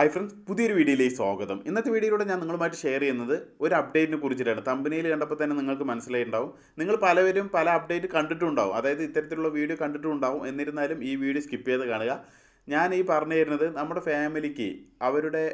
Hi friends പുതിയൊരു വീഡിയോയിലേക്ക് സ്വാഗതം. ഇന്നത്തെ വീഡിയോയിലൂടെ ഞാൻ നിങ്ങളുമായിട്ട് ഷെയർ ചെയ്യുന്നത് ഒരു അപ്ഡേറ്റിനെ കുറിച്ചിട്ടാണ്. തമ്പനിയിൽ കണ്ടപ്പോൾ തന്നെ നിങ്ങൾക്ക് മനസ്സിലായിട്ടുണ്ടാവും. നിങ്ങൾ പലവരും പല അപ്ഡേറ്റ് കണ്ടിട്ടുണ്ടാവും. അതായത് ഇത്തരത്തിലുള്ള വീഡിയോ കണ്ടിട്ടുണ്ടാവും. എന്നിരുന്നാലും ഈ വീഡിയോ സ്കിപ്പ് ചെയ്ത് കാണുക. ഞാൻ ഈ പറഞ്ഞു തരുന്നത് നമ്മുടെ ഫാമിലിക്ക് അവരുടെ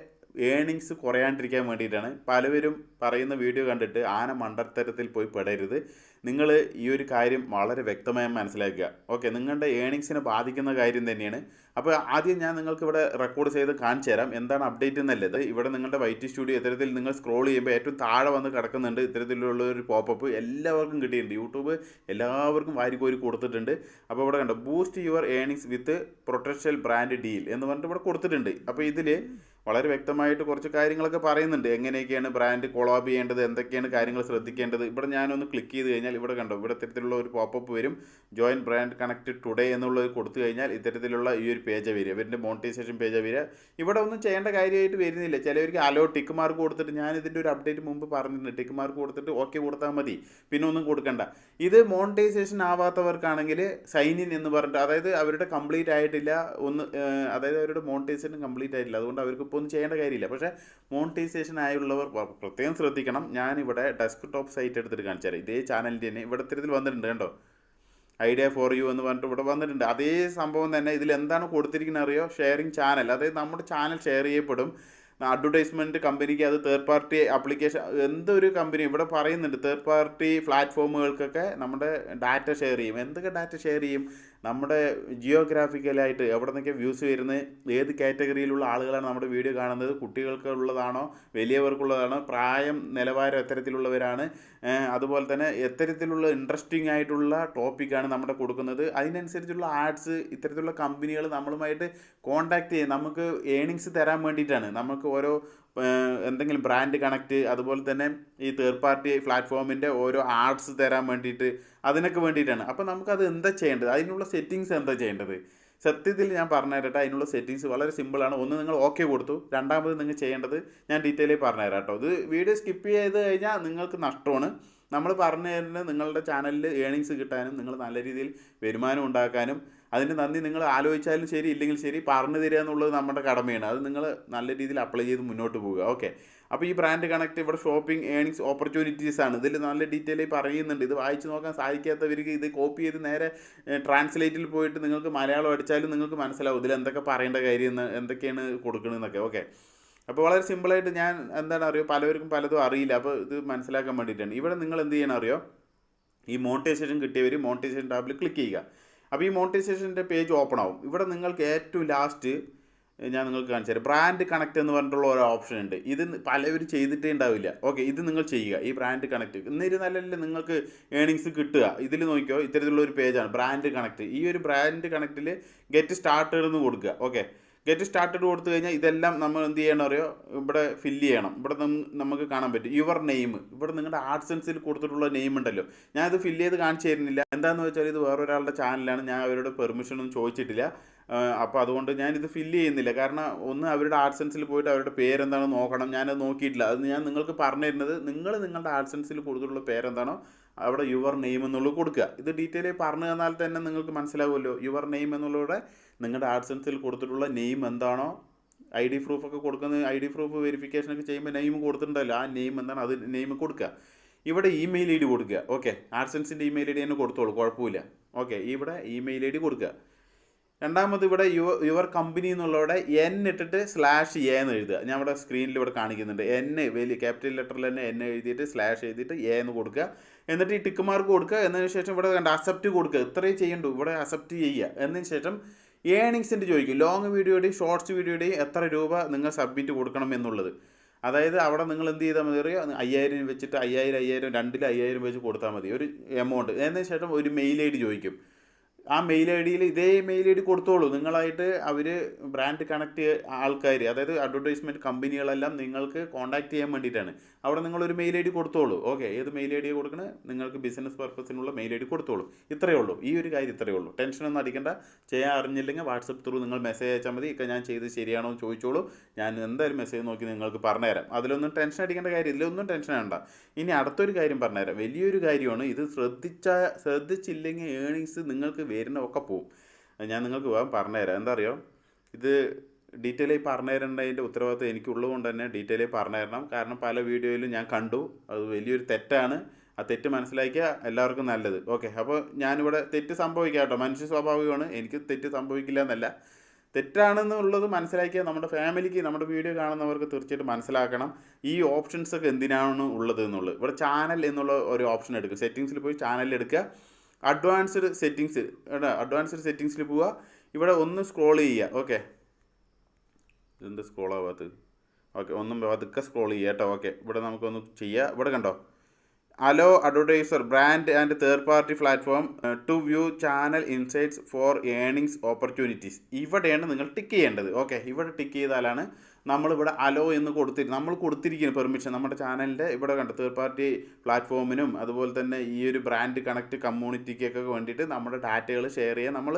ഏണിങ്സ് കുറയാണ്ടിരിക്കാൻ വേണ്ടിയിട്ടാണ്. പലവരും പറയുന്ന വീഡിയോ കണ്ടിട്ട് ആന മണ്ടത്തരത്തിൽ പോയി പെടരുത്. നിങ്ങൾ ഈ ഒരു കാര്യം വളരെ വ്യക്തമായി മനസ്സിലാക്കുക. ഓക്കെ നിങ്ങളുടെ ഏണിങ്സിനെ ബാധിക്കുന്ന കാര്യം തന്നെയാണ്. അപ്പോൾ ആദ്യം ഞാൻ നിങ്ങൾക്ക് ഇവിടെ റെക്കോർഡ് ചെയ്ത് കാണിച്ചു തരാം. എന്താണ് അപ്ഡേറ്റ് എന്നല്ലത് ഇവിടെ നിങ്ങളുടെ വൈറ്റ് സ്റ്റുഡിയോ ഇത്തരത്തിൽ നിങ്ങൾ സ്ക്രോൾ ചെയ്യുമ്പോൾ ഏറ്റവും താഴെ വന്ന് കിടക്കുന്നുണ്ട്. ഇത്തരത്തിലുള്ള ഒരു പോപ്പപ്പ് എല്ലാവർക്കും കിട്ടിയിട്ടുണ്ട്. യൂട്യൂബ് എല്ലാവർക്കും വാരിക്കോരി കൊടുത്തിട്ടുണ്ട്. അപ്പോൾ ഇവിടെ കണ്ടോ boost your earnings with protection brand deal എന്ന് പറഞ്ഞിട്ട് ഇവിടെ കൊടുത്തിട്ടുണ്ട്. അപ്പോൾ ഇതിൽ വളരെ വ്യക്തമായിട്ട് കുറച്ച് കാര്യങ്ങളൊക്കെ പറയുന്നുണ്ട്. എങ്ങനെയൊക്കെയാണ് ബ്രാൻഡ് കൊളാബ് ചെയ്യേണ്ടത്? എന്തൊക്കെയാണ് കാര്യങ്ങൾ ശ്രദ്ധിക്കേണ്ടത്? ഇവിടെ ഞാനൊന്ന് ക്ലിക്ക് ചെയ്ത് കഴിഞ്ഞാൽ ഇവിടെ കണ്ടോ ഇവിടെ ഇത്തരത്തിലുള്ള ഒരു പോപ്പപ്പ് വരും. ജോയിൻ ബ്രാൻഡ് കണക്ട് ടുഡേ എന്നുള്ളത് കൊടുത്തു കഴിഞ്ഞാൽ ഇത്തരത്തിലുള്ള ഈ ഒരു പേജ് വരിക ഇവരുടെ മോണിറ്റൈസേഷൻ പേജ് വരിക. ഇവിടെ ഒന്നും ചെയ്യേണ്ട കാര്യമായിട്ട് വരുന്നില്ല. ചിലവർക്ക് അലോ ടിക്ക് മാർക്ക് കൊടുത്തിട്ട് ഞാൻ ഇതിന്റെ ഒരു അപ്ഡേറ്റ് മുമ്പ് പറഞ്ഞിട്ടുണ്ട്. ടിക്ക് മാർക്ക് കൊടുത്തിട്ട് ഓക്കെ കൊടുത്താൽ മതി. പിന്നെ ഒന്നും കൊടുക്കണ്ട. ഇത് മോണിറ്റൈസേഷൻ ആവാത്തവർക്കാണെങ്കിൽ സൈൻ ഇൻ എന്ന് പറഞ്ഞിട്ട് അതായത് അവരുടെ കംപ്ലീറ്റ് ആയിട്ടില്ല ഒന്ന് അതായത് അവരുടെ മോണിറ്റൈസേഷൻ കംപ്ലീറ്റ് ആയിട്ടില്ല. അതുകൊണ്ട് അവർക്ക് ഇപ്പോൾ ഒന്നും ചെയ്യേണ്ട കാര്യമില്ല. പക്ഷേ മോണിറ്റൈസേഷൻ ആയുള്ളവർ പ്രത്യേകം ശ്രദ്ധിക്കണം. ഞാനിവിടെ ഡെസ്ക് ടോപ്പ് സൈറ്റ് എടുത്തിട്ട് കാണിച്ചു തരാം ഇതേ ചാനലിന്റെ തന്നെ. ഇവിടെ ഇത്തരത്തിൽ വന്നിട്ടുണ്ട് കണ്ടോ? ഐഡിയ ഫോർ യു എന്ന് പറഞ്ഞിട്ട് ഇവിടെ വന്നിട്ടുണ്ട്. അതേ സംഭവം തന്നെ ഇതിൽ എന്താണ് കൊടുത്തിരിക്കുന്നത് അറിയോ? Sharing channel. അതായത് നമ്മുടെ ചാനൽ ഷെയർ ചെയ്യപ്പെടും. അഡ്വർടൈസ്മെന്റ് കമ്പനിക്ക് അത് തേർഡ് പാർട്ടി ആപ്ലിക്കേഷൻ എന്തൊരു കമ്പനി ഇവിടെ പറയുന്നുണ്ട് തേർഡ് പാർട്ടി പ്ലാറ്റ്ഫോമുകൾക്കൊക്കെ നമ്മുടെ ഡാറ്റ ഷെയർ ചെയ്യും. എന്തൊക്കെ ഡാറ്റ ഷെയർ ചെയ്യും? നമ്മുടെ ജിയോഗ്രാഫിക്കലായിട്ട് എവിടെ നിന്നൊക്കെ വ്യൂസ് വരുന്നത് ഏത് കാറ്റഗറിയിലുള്ള ആളുകളാണ് നമ്മുടെ വീഡിയോ കാണുന്നത്? കുട്ടികൾക്കുള്ളതാണോ? വലിയവർക്കുള്ളതാണോ? പ്രായം നിലവാരം എത്തരത്തിലുള്ളവരാണ്. അതുപോലെ തന്നെ എത്തരത്തിലുള്ള ഇൻട്രസ്റ്റിംഗ് ആയിട്ടുള്ള ടോപ്പിക്കാണ് നമ്മുടെ കൊടുക്കുന്നത്. അതിനനുസരിച്ചുള്ള ആഡ്സ് ഇത്തരത്തിലുള്ള കമ്പനികൾ നമ്മളുമായിട്ട് കോൺടാക്റ്റ് ചെയ്യും. നമുക്ക് ഏണിങ്സ് തരാൻ വേണ്ടിയിട്ടാണ്. നമുക്ക് ഓരോ എന്തെങ്കിലും ബ്രാൻഡ് കണക്റ്റ് അതുപോലെ തന്നെ ഈ തേർഡ് പാർട്ടി പ്ലാറ്റ്ഫോമിന്റെ ഓരോ ആർട്സ് തരാൻ വേണ്ടിയിട്ട് അതിനൊക്കെ വേണ്ടിയിട്ടാണ്. അപ്പോൾ നമുക്കത് എന്താ ചെയ്യേണ്ടത്? അതിനുള്ള സെറ്റിങ്സ് എന്താ ചെയ്യേണ്ടത്? സത്യത്തിൽ ഞാൻ പറഞ്ഞു തരട്ടെ അതിനുള്ള സെറ്റിങ്സ് വളരെ സിമ്പിളാണ് ഒന്ന് നിങ്ങൾ ഓക്കെ കൊടുത്തു. രണ്ടാമത് നിങ്ങൾ ചെയ്യേണ്ടത് ഞാൻ ഡീറ്റെയിൽ പറഞ്ഞു തരാം കേട്ടോ ഇത് വീഡിയോ സ്കിപ്പ് ചെയ്ത് കഴിഞ്ഞാൽ നിങ്ങൾക്ക് നഷ്ടമാണ്. നമ്മൾ പറഞ്ഞു തരുന്നത് നിങ്ങളുടെ ചാനലിൽ ഏണിങ്സ് കിട്ടാനും നിങ്ങൾ നല്ല രീതിയിൽ വരുമാനം ഉണ്ടാക്കാനും അതിന് നന്ദി. നിങ്ങൾ ആലോചിച്ചാലും ശരി ഇല്ലെങ്കിൽ ശരി പറഞ്ഞു തരിക എന്നുള്ളത് നമ്മുടെ കടമയാണ്. അത് നിങ്ങൾ നല്ല രീതിയിൽ അപ്ലൈ ചെയ്ത് മുന്നോട്ട് പോവുക. ഓക്കെ അപ്പോൾ ഈ ബ്രാൻഡ് കണക്ട് ഇവിടെ ഷോപ്പിംഗ് ഏണിങ്സ് ഓപ്പർച്യൂണിറ്റീസ് ആണ്. ഇതിൽ നല്ല ഡീറ്റെയിൽ പറയുന്നുണ്ട്. ഇത് വായിച്ചു നോക്കാൻ സാധിക്കാത്തവർക്ക് ഇത് കോപ്പി ചെയ്ത് നേരെ ട്രാൻസ്ലേറ്റിൽ പോയിട്ട് നിങ്ങൾക്ക് മലയാളം അടിച്ചാലും നിങ്ങൾക്ക് മനസ്സിലാവും ഇതിൽ എന്തൊക്കെ പറയേണ്ട കാര്യം എന്തൊക്കെയാണ് കൊടുക്കണമെന്നൊക്കെ ഓക്കെ അപ്പോൾ വളരെ സിമ്പിളായിട്ട് ഞാൻ എന്താണ് അറിയോ? പലവർക്കും പലതും അറിയില്ല. അപ്പോൾ ഇത് മനസ്സിലാക്കാൻ വേണ്ടിയിട്ടാണ്. ഇവിടെ നിങ്ങൾ എന്ത് ചെയ്യണം അറിയോ? ഈ മോണിറ്റൈസേഷൻ കിട്ടിയവർ മോണിറ്റൈസേഷൻ ടാബിൽ ക്ലിക്ക് ചെയ്യുക. അപ്പോൾ ഈ മോണിറ്റൈസേഷന്റെ പേജ് ഓപ്പൺ ആവും. ഇവിടെ നിങ്ങൾക്ക് ഏറ്റവും ലാസ്റ്റ് ഞാൻ നിങ്ങൾക്ക് കാണിച്ചു തരാം. ബ്രാൻഡ് കണക്ട് എന്ന് പറഞ്ഞിട്ടുള്ള ഒരു ഓപ്ഷൻ ഉണ്ട്. ഇത് പലവരും ചെയ്തിട്ടേ ഉണ്ടാവില്ല. ഓക്കെ ഇത് നിങ്ങൾ ചെയ്യുക. ഈ ബ്രാൻഡ് കണക്ട് എന്നിരുന്നാലല്ലേ നിങ്ങൾക്ക് ഏണിങ്സ് കിട്ടുക. ഇതിൽ നോക്കിയോ ഇത്തരത്തിലുള്ള ഒരു പേജാണ് ബ്രാൻഡ് കണക്ട് ഈ ഒരു ബ്രാൻഡ് കണക്റ്റിൽ ഗെറ്റ് സ്റ്റാർട്ടഡ് എന്ന് കൊടുക്കുക. ഓക്കെ ഗെറ്റ് സ്റ്റാർട്ടഡ് കൊടുത്തു കഴിഞ്ഞാൽ ഇതെല്ലാം നമ്മൾ എന്ത് ചെയ്യണം അറിയോ? ഇവിടെ ഫില്ല് ചെയ്യണം. ഇവിടെ നമുക്ക് കാണാൻ പറ്റും. യുവർ നെയിം ഇവിടെ നിങ്ങളുടെ ആർട്സ് സെൻസിൽ കൊടുത്തിട്ടുള്ള നെയിം ഉണ്ടല്ലോ. ഞാനത് ഫില്ല് ചെയ്ത് കാണിച്ചു തരുന്നില്ല. എന്താണെന്ന് വെച്ചാൽ ഇത് വേറൊരാളുടെ ചാനലാണ് ഞാൻ അവരോട് പെർമിഷൻ ഒന്നും ചോദിച്ചിട്ടില്ല. അപ്പോൾ അതുകൊണ്ട് ഞാൻ ഇത് ഫില്ല് ചെയ്യുന്നില്ല. കാരണം ഒന്ന് അവരുടെ ആർട്സ് സെൻസിൽ പോയിട്ട് അവരുടെ പേരെന്താണോ നോക്കണം. ഞാനത് നോക്കിയിട്ടില്ല. അത് ഞാൻ നിങ്ങൾക്ക് പറഞ്ഞു തരുന്നത് നിങ്ങൾ നിങ്ങളുടെ ആർട്സ് സെൻസിൽ കൊടുത്തിട്ടുള്ള പേരെന്താണോ അവിടെ യുവർ നെയിം എന്നുള്ളത് കൊടുക്കുക. ഇത് ഡീറ്റെയിൽ പറഞ്ഞു തന്നാൽ തന്നെ നിങ്ങൾക്ക് മനസ്സിലാവുമല്ലോ. യുവർ നെയിം എന്നുള്ളവിടെ നിങ്ങളുടെ ആഡ്സൻസിൽ കൊടുത്തിട്ടുള്ള നെയിം എന്താണോ ഐ ഡി പ്രൂഫൊക്കെ കൊടുക്കുന്ന ഐ ഡി പ്രൂഫ് വെരിഫിക്കേഷനൊക്കെ ചെയ്യുമ്പോൾ നെയിം കൊടുത്തിട്ടുണ്ടല്ലോ ആ നെയിം എന്താണ്? അത് നെയിം കൊടുക്കുക. ഇവിടെ ഇമെയിൽ ഐ ഡി കൊടുക്കുക. ഓക്കെ ആഡ്സൻസിന്റെ ഇമെയിൽ ഐ ഡി തന്നെ കൊടുത്തോളൂ കുഴപ്പമില്ല. ഓക്കെ ഇവിടെ ഇമെയിൽ ഐ ഡി കൊടുക്കുക. രണ്ടാമത് ഇവിടെ യുവർ യുവർ കമ്പനി എന്നുള്ളവിടെ എൻ ഇട്ടിട്ട് സ്ലാഷ് എ എന്ന് എഴുതുക. ഞാൻ ഇവിടെ സ്ക്രീനിൽ ഇവിടെ കാണിക്കുന്നുണ്ട്. എൻ വലിയ ക്യാപിറ്റൽ ലെറ്ററിൽ തന്നെ എൻ എഴുതിയിട്ട് സ്ലാഷ് എഴുതിയിട്ട് എ എന്ന് കൊടുക്കുക. എന്നിട്ട് ഈ ടിക്ക് മാർക്ക് കൊടുക്കുക. എന്നതിന് ശേഷം ഇവിടെ കണ്ട അക്സെപ്റ്റ് കൊടുക്കുക. ഇത്രയും ചെയ്യണ്ടു. ഇവിടെ അക്സെപ്റ്റ് ചെയ്യുക. എന്നതിന് ശേഷം ഏണിങ്സിന്റെ ചോദിക്കും. ലോങ് വീഡിയോയുടെയും ഷോർട്സ് വീഡിയോയുടെയും എത്ര രൂപ നിങ്ങൾ സബ്മിറ്റ് കൊടുക്കണം എന്നുള്ളത്. അതായത് അവിടെ നിങ്ങൾ എന്ത് ചെയ്താൽ മതി? അറിയാം? അയ്യായിരം വെച്ചിട്ട് അയ്യായിരം അയ്യായിരം രണ്ടിൽ അയ്യായിരം വെച്ച് കൊടുത്താൽ മതി. ഒരു എമൗണ്ട് അതിന് ശേഷം ഒരു മെയിൽ ഐ ഡി ചോദിക്കും. ആ മെയിൽ ഐ ഡിയിൽ ഇതേ മെയിൽ ഐ ഡി കൊടുത്തോളൂ. നിങ്ങളായിട്ട് അവർ ബ്രാൻഡ് കണക്ട് ആൾക്കാർ അതായത് അഡ്വർടൈസ്മെന്റ് കമ്പനികളെല്ലാം നിങ്ങൾക്ക് കോൺടാക്ട് ചെയ്യാൻ വേണ്ടിയിട്ടാണ്. അവിടെ നിങ്ങളൊരു മെയിൽ ഐ ഡി കൊടുത്തോളൂ. ഓക്കെ ഏത് മെയിൽ ഐ ഡി കൊടുക്കണേ? നിങ്ങൾക്ക് ബിസിനസ് പർപ്പസിനുള്ള മെയിൽ ഐ ഡി കൊടുത്തോളൂ. ഇത്രയേ ഉള്ളൂ. ഈ ഒരു കാര്യം ഇത്രയേ ഉള്ളൂ. ടെൻഷനൊന്നും അടിക്കേണ്ട. ചെയ്യാൻ അറിഞ്ഞില്ലെങ്കിൽ വാട്സപ്പ് ത്രൂ നിങ്ങൾ മെസ്സേജ് അയച്ചാൽ മതി. ഇപ്പം ഞാൻ ചെയ്ത് ശരിയാണോ എന്ന് ചോദിച്ചോളൂ. ഞാൻ എന്തായാലും മെസ്സേജ് നോക്കി നിങ്ങൾക്ക് പറഞ്ഞുതരാം. അതിലൊന്നും ടെൻഷൻ അടിക്കേണ്ട കാര്യം ഇതിലൊന്നും ടെൻഷൻ വേണ്ട. ഇനി അടുത്തൊരു കാര്യം പറഞ്ഞുതരാം. വലിയൊരു കാര്യമാണ് ഇത് ശ്രദ്ധിച്ച ശ്രദ്ധിച്ചില്ലെങ്കിൽ ഏണിങ്സ് നിങ്ങൾക്ക് വരുന്ന ഒക്കെ പോവും ഞാൻ നിങ്ങൾക്ക് വേഗം പറഞ്ഞുതരാം. എന്താ അറിയോ ഇത് ഡീറ്റെയിൽ ആയി പറഞ്ഞു തരേണ്ടതിന്റെ ഉത്തരവാദിത്വം എനിക്കുള്ളതുകൊണ്ട് തന്നെ ഡീറ്റെയിൽ ആയി പറഞ്ഞു തരണം കാരണം പല വീഡിയോയിലും ഞാൻ കണ്ടു. അത് വലിയൊരു തെറ്റാണ്. ആ തെറ്റ് മനസ്സിലാക്കിയ എല്ലാവർക്കും നല്ലത്. ഓക്കെ അപ്പോൾ ഞാനിവിടെ തെറ്റ് സംഭവിക്കാം കേട്ടോ. മനുഷ്യ സ്വാഭാവികമാണ്. എനിക്ക് തെറ്റ് സംഭവിക്കില്ല എന്നല്ല. തെറ്റാണെന്നുള്ളത് മനസ്സിലാക്കിയ നമ്മുടെ ഫാമിലിക്ക് നമ്മുടെ വീഡിയോ കാണുന്നവർക്ക് തീർച്ചയായിട്ടും മനസ്സിലാക്കണം. ഈ ഓപ്ഷൻസ് ഒക്കെ എന്തിനാണ് ഉള്ളത് എന്നുള്ളത്. ഇവിടെ ചാനൽ എന്നുള്ള ഒരു ഓപ്ഷൻ എടുക്കുക. സെറ്റിങ്സിൽ പോയി ചാനൽ എടുക്കുക. അഡ്വാൻസ്ഡ് സെറ്റിങ്സ് കേട്ടോ അഡ്വാൻസ്ഡ് സെറ്റിങ്സിൽ പോവുക ഇവിടെ ഒന്ന് സ്ക്രോൾ ചെയ്യുക ഓക്കെ ഇതെന്ത് സ്ക്രോൾ ആവാത്തത്? ഓക്കെ ഒന്നും പതുക്കെ സ്ക്രോൾ ചെയ്യുക കേട്ടോ ഓക്കെ ഇവിടെ നമുക്കൊന്ന് ചെയ്യുക ഇവിടെ കണ്ടോ? Allow advertiser brand and third party platform to view channel insights for earnings opportunities ഇവിടെയാണ് നിങ്ങൾ ടിക്ക് ചെയ്യേണ്ടത്. ഓക്കെ ഇവിടെ ടിക്ക് ചെയ്താലാണ് നമ്മളിവിടെ അലോ എന്ന് കൊടുത്തി നമ്മൾ കൊടുത്തിരിക്കുന്ന പെർമിഷൻ നമ്മുടെ ചാനലിന്റെ ഇവിടെ കണ്ട തേർഡ് പാർട്ടി പ്ലാറ്റ്ഫോമിനും അതുപോലെ തന്നെ ഈ ഒരു ബ്രാൻഡ് കണക്ട് കമ്മ്യൂണിറ്റിക്കൊക്കെ വേണ്ടിയിട്ട് നമ്മുടെ ഡാറ്റകൾ ഷെയർ ചെയ്യാൻ നമ്മൾ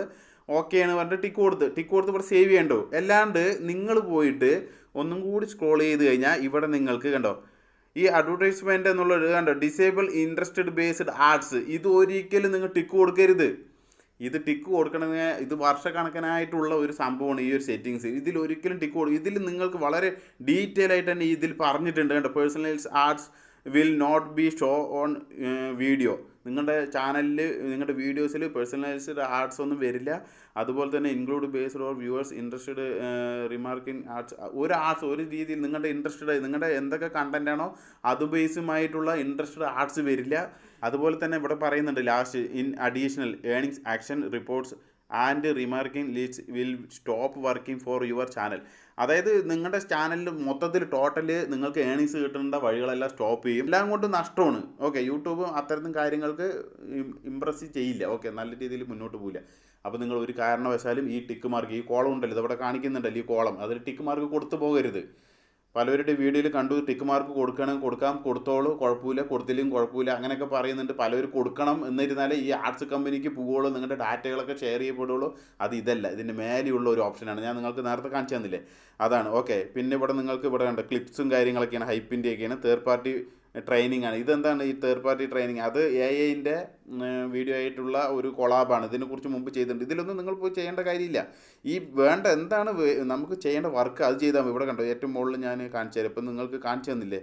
ഓക്കെ ആണ് പറഞ്ഞിട്ട് ടിക്ക് കൊടുത്ത്. ടിക്ക് കൊടുത്ത് ഇവിടെ സേവ് ചെയ്യണ്ടോ? അല്ലാണ്ട് നിങ്ങൾ പോയിട്ട് ഒന്നും കൂടി സ്ക്രോൾ ചെയ്ത് കഴിഞ്ഞാൽ ഇവിടെ നിങ്ങൾക്ക് കണ്ടോ ഈ അഡ്വർടൈസ്മെന്റ് എന്നുള്ളത് കണ്ടോ? ഡിസേബിൾ ഇൻട്രസ്റ്റഡ് ബേസ്ഡ് ആർട്സ് ഇത് ഒരിക്കലും നിങ്ങൾ ടിക്ക് കൊടുക്കരുത്. ഇത് ടിക്ക് കൊടുക്കണമെങ്കിൽ ഇത് വർഷക്കണക്കിനായിട്ടുള്ള ഒരു സംഭവമാണ് ഈ ഒരു സെറ്റിങ്സ് ഇതിൽ ഒരിക്കലും ടിക്ക് കൊടുക്കും ഇതിൽ നിങ്ങൾക്ക് വളരെ ഡീറ്റെയിൽ ആയിട്ട് തന്നെ ഇതിൽ പറഞ്ഞിട്ടുണ്ട് കേട്ടോ personalise ads will not be show on video നിങ്ങളുടെ ചാനലിൽ നിങ്ങളുടെ വീഡിയോസിൽ പേഴ്സണലൈസ്ഡ് ആർട്സ് ഒന്നും വരില്ല. അതുപോലെ തന്നെ include based or viewers interested remark in ads ഒരു ആർട്സ് ഒരു രീതിയിൽ നിങ്ങളുടെ ഇൻട്രസ്റ്റഡ് നിങ്ങളുടെ എന്തൊക്കെ കണ്ടന്റ് ആണോ അത് ബേസുമായിട്ടുള്ള ഇൻട്രസ്റ്റഡ് ആർട്സ് വരില്ല. അതുപോലെ തന്നെ ഇവിടെ പറയുന്നുണ്ട് last in additional earnings action reports and remarking leads will stop working for your channel അതായത് നിങ്ങളുടെ ചാനലിൽ മൊത്തത്തിൽ ടോട്ടൽ നിങ്ങൾക്ക് ഏണിങ്സ് കിട്ടേണ്ട വഴികളെല്ലാം സ്റ്റോപ്പ് ചെയ്യും. എല്ലാം കൊണ്ടും നഷ്ടമാണ്. ഓക്കെ യൂട്യൂബ് അത്തരത്തിൽ കാര്യങ്ങൾക്ക് ഇമ്പ്രസ് ചെയ്യില്ല. ഓക്കെ നല്ല രീതിയിൽ മുന്നോട്ട് പോകില്ല അപ്പോൾ നിങ്ങൾ ഒരു കാരണവശാലും ഈ ടിക്ക് മാർക്ക് ഈ കോളം ഉണ്ടല്ലോ ഇതവിടെ കാണിക്കുന്നുണ്ടല്ലോ ഈ കോളം അതിൽ ടിക്ക് മാർക്ക് കൊടുത്തു പോകരുത്. പലവരുടെ വീഡിയോയിൽ കണ്ടു ടിക്ക് മാർക്ക് കൊടുക്കണം കൊടുക്കാം കൊടുത്തോളൂ കുഴപ്പമില്ല കൊടുത്തില്ലെങ്കിൽ കുഴപ്പമില്ല അങ്ങനെയൊക്കെ പറയുന്നുണ്ട്. പലവർ കൊടുക്കണം എന്നിരുന്നാലേ ഈ ആർട്സ് കമ്പനിക്ക് പോവുള്ളൂ നിങ്ങളുടെ ഡാറ്റകളൊക്കെ ഷെയർ ചെയ്യപ്പെടുള്ളൂ അത് ഇതല്ല ഇതിന്റെ മേലെയുള്ള ഒരു ഓപ്ഷനാണ് ഞാൻ നിങ്ങൾക്ക് നേരത്തെ കാണിച്ചു തന്നില്ലേ? അതാണ്. ഓക്കെ പിന്നെ ഇവിടെ നിങ്ങൾക്ക് ഇവിടെ കണ്ട ക്ലിപ്സും കാര്യങ്ങളൊക്കെയാണ് ഹൈപ്പിന്റെയൊക്കെയാണ് തേർഡ് പാർട്ടി ട്രെയിനിങ് ആണ്. ഇതെന്താണ് ഈ തേർഡ് പാർട്ടി ട്രെയിനിങ് അത് എ ഐന്റെ വീഡിയോ ആയിട്ടുള്ള ഒരു കൊളാബാണ് ഇതിനെക്കുറിച്ച് മുമ്പ് ചെയ്തിട്ടുണ്ട്. ഇതിലൊന്നും നിങ്ങൾ പോയി ചെയ്യേണ്ട കാര്യമില്ല. ഈ വേണ്ട എന്താണ് നമുക്ക് ചെയ്യേണ്ട വർക്ക് അത് ചെയ്താൽ ഇവിടെ കണ്ടോ ഏറ്റവും മുകളിൽ ഞാൻ കാണിച്ചു തരാം. ഇപ്പം നിങ്ങൾക്ക് കാണിച്ചു തന്നില്ലേ?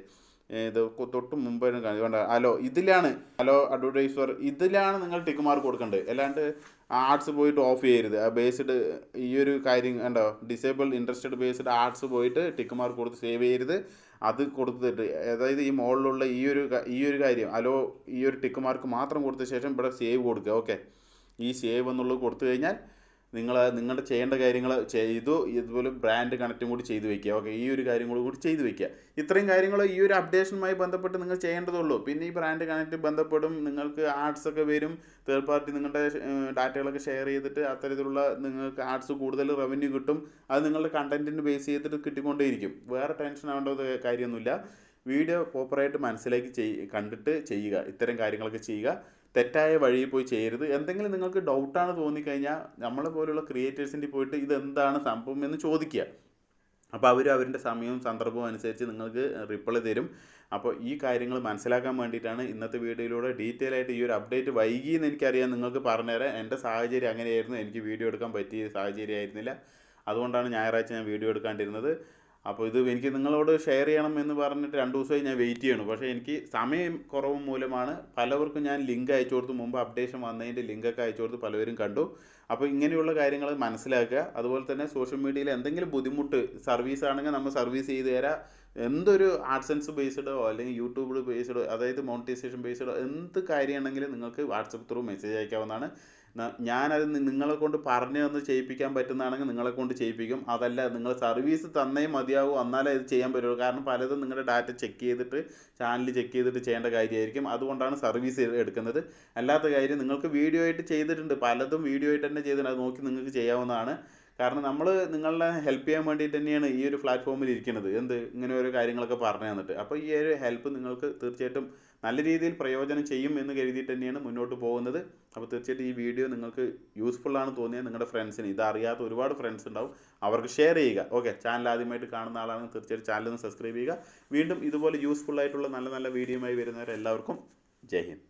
ഇത് തൊട്ട് മുമ്പ് കണ്ട ഹലോ ഇതിലാണ് ഹലോ അഡ്വർടൈസർ ഇതിലാണ് നിങ്ങൾ ടിക്ക് മാർക്ക് കൊടുക്കേണ്ടത് അല്ലാണ്ട് ആർട്സ് പോയിട്ട് ഓഫ് ചെയ്യരുത്. ആ ബേസ്ഡ് ഈ ഒരു കാര്യം കണ്ടോ? ഡിസേബിൾ ഇൻട്രസ്റ്റഡ് ബേസ്ഡ് ആർട്സ് പോയിട്ട് ടിക്ക് മാർക്ക് കൊടുത്ത് സേവ് ചെയ്യരുത്. അത് കൊടുത്തിട്ട് അതായത് ഈ മുകളിലുള്ള ഈ ഒരു ഈ ഒരു കാര്യം ഹലോ ഈ ഒരു ടിക്ക് മാർക്ക് മാത്രം കൊടുത്ത ശേഷം ഇവിടെ സേവ് കൊടുക്കുക ഓക്കെ? ഈ സേവ് എന്നുള്ളത് കൊടുത്തു കഴിഞ്ഞാൽ നിങ്ങൾ നിങ്ങളുടെ ചെയ്യേണ്ട കാര്യങ്ങൾ ചെയ്തു ഇതുപോലെ ബ്രാൻഡ് കണക്റ്റും കൂടി ചെയ്തു വെക്കുക. ഓക്കെ ഈ ഒരു കാര്യം കൂടി കൂടി ചെയ്തു വെക്കുക. ഇത്രയും കാര്യങ്ങൾ ഈ ഒരു അപ്ഡേഷനുമായി ബന്ധപ്പെട്ട് നിങ്ങൾ ചെയ്യേണ്ടതുള്ളൂ. പിന്നെ ഈ ബ്രാൻഡ് കണക്റ്റ് ബന്ധപ്പെടും നിങ്ങൾക്ക് ആർട്സ് ഒക്കെ വരും. തേർഡ് പാർട്ടി നിങ്ങളുടെ ഡാറ്റകളൊക്കെ ഷെയർ ചെയ്തിട്ട് അത്തരത്തിലുള്ള നിങ്ങൾക്ക് ആർട്സ് കൂടുതൽ റവന്യൂ കിട്ടും. അത് നിങ്ങളുടെ കണ്ടന്റിന് ബേസ് ചെയ്തിട്ട് കിട്ടിക്കൊണ്ടേയിരിക്കും. വേറെ ടെൻഷൻ ആവേണ്ട കാര്യമൊന്നുമില്ല. വീഡിയോ പ്രോപ്പറായിട്ട് മനസ്സിലാക്കി ചെയ് കണ്ടിട്ട് ചെയ്യുക. ഇത്തരം കാര്യങ്ങളൊക്കെ ചെയ്യുക. തെറ്റായ വഴിയിൽ പോയി ചെയ്യരുത്. എന്തെങ്കിലും നിങ്ങൾക്ക് ഡൗട്ടാണ് തോന്നിക്കഴിഞ്ഞാൽ നമ്മളെ പോലുള്ള ക്രിയേറ്റേഴ്സിന്റെ പോയിട്ട് ഇതെന്താണ് സംഭവം എന്ന് ചോദിക്കുക. അപ്പോൾ അവർ അവരുടെ സമയവും സന്ദർഭവും അനുസരിച്ച് നിങ്ങൾക്ക് റിപ്ലൈ തരും. അപ്പോൾ ഈ കാര്യങ്ങൾ മനസ്സിലാക്കാൻ വേണ്ടിയിട്ടാണ് ഇന്നത്തെ വീഡിയോയിലൂടെ ഡീറ്റെയിൽ ആയിട്ട് ഈ ഒരു അപ്ഡേറ്റ് വൈകി എന്ന് എനിക്കറിയാം. നിങ്ങൾക്ക് പറഞ്ഞുതരാം. എന്റെ സാഹചര്യം അങ്ങനെയായിരുന്നു. എനിക്ക് വീഡിയോ എടുക്കാൻ പറ്റിയ സാഹചര്യം ആയിരുന്നില്ല. അതുകൊണ്ടാണ് ഞായറാഴ്ച ഞാൻ വീഡിയോ എടുക്കാണ്ടിരുന്നത്. അപ്പോൾ ഇത് എനിക്ക് നിങ്ങളോട് ഷെയർ ചെയ്യണം എന്ന് പറഞ്ഞിട്ട് രണ്ട് ദിവസമായി ഞാൻ വെയിറ്റ് ചെയ്യണം. പക്ഷേ എനിക്ക് സമയം കുറവ് മൂലമാണ് പലവർക്കും ഞാൻ ലിങ്ക് അയച്ചു കൊടുത്ത് മുമ്പ് അപ്ഡേഷൻ വന്നതിന്റെ ലിങ്കൊക്കെ അയച്ചു കൊടുത്ത് പലവരും കണ്ടു. അപ്പോൾ ഇങ്ങനെയുള്ള കാര്യങ്ങൾ മനസ്സിലാക്കുക. അതുപോലെ തന്നെ സോഷ്യൽ മീഡിയയിൽ എന്തെങ്കിലും ബുദ്ധിമുട്ട് സർവീസ് ആണെങ്കിൽ നമ്മൾ സർവീസ് ചെയ്ത് തരാം. എന്തൊരു ആഡ്സൻസ് ബേസ്ഡോ അല്ലെങ്കിൽ യൂട്യൂബ് ബേസ്ഡോ അതായത് മോണിറ്റൈസേഷൻ ബേസ്ഡോ എന്ത് കാര്യമാണെങ്കിലും നിങ്ങൾക്ക് വാട്സപ്പ് ത്രൂ മെസ്സേജ് അയക്കാവുന്നതാണ്. ഞാനത് നിങ്ങളെ കൊണ്ട് പറഞ്ഞു തന്ന് ചെയ്യിപ്പിക്കാൻ പറ്റുന്നതാണെങ്കിൽ നിങ്ങളെ കൊണ്ട് ചെയ്യിപ്പിക്കും. അതല്ല നിങ്ങൾ സർവീസ് തന്നേ മതിയാവും എന്നാലേ ഇത് ചെയ്യാൻ പറ്റുള്ളൂ. കാരണം പലതും നിങ്ങളുടെ ഡാറ്റ ചെക്ക് ചെയ്തിട്ട് ചാനൽ ചെക്ക് ചെയ്തിട്ട് ചെയ്യേണ്ട കാര്യമായിരിക്കും. അതുകൊണ്ടാണ് സർവീസ് എടുക്കുന്നത്. അല്ലാത്ത കാര്യം നിങ്ങൾക്ക് വീഡിയോ ആയിട്ട് ചെയ്തിട്ടുണ്ട്. പലതും വീഡിയോ ആയിട്ട് തന്നെ ചെയ്തിട്ടുണ്ട്. അത് നോക്കി നിങ്ങൾക്ക് ചെയ്യാവുന്നതാണ്. കാരണം നമ്മൾ നിങ്ങളെ ഹെൽപ്പ് ചെയ്യാൻ വേണ്ടിയിട്ട് തന്നെയാണ് ഈ ഒരു പ്ലാറ്റ്ഫോമിൽ ഇരിക്കുന്നത്. എന്ത്? ഇങ്ങനെ ഓരോ കാര്യങ്ങളൊക്കെ പറഞ്ഞു തന്നിട്ട്. അപ്പോൾ ഈ ഒരു ഹെൽപ്പ് നിങ്ങൾക്ക് തീർച്ചയായിട്ടും നല്ല രീതിയിൽ പ്രയോജനം ചെയ്യും എന്ന് കരുതിയിട്ട് തന്നെയാണ് മുന്നോട്ട് പോകുന്നത്. അപ്പോൾ തീർച്ചയായിട്ടും ഈ വീഡിയോ നിങ്ങൾക്ക് യൂസ്ഫുൾ ആണ് തോന്നിയാൽ നിങ്ങളുടെ ഫ്രണ്ട്സിന് ഇത് അറിയാത്ത ഒരുപാട് ഫ്രണ്ട്സ് ഉണ്ടാവും. അവർക്ക് ഷെയർ ചെയ്യുക. ഓക്കെ ചാനൽ ആദ്യമായിട്ട് കാണുന്ന ആളാണെങ്കിൽ തീർച്ചയായിട്ടും ചാനൽ ഒന്ന് സബ്സ്ക്രൈബ് ചെയ്യുക. വീണ്ടും ഇതുപോലെ യൂസ്ഫുൾ ആയിട്ടുള്ള നല്ല നല്ല വീഡിയോയുമായി വരുന്നവരെല്ലാവർക്കും ജയ് ഹിന്ദ്.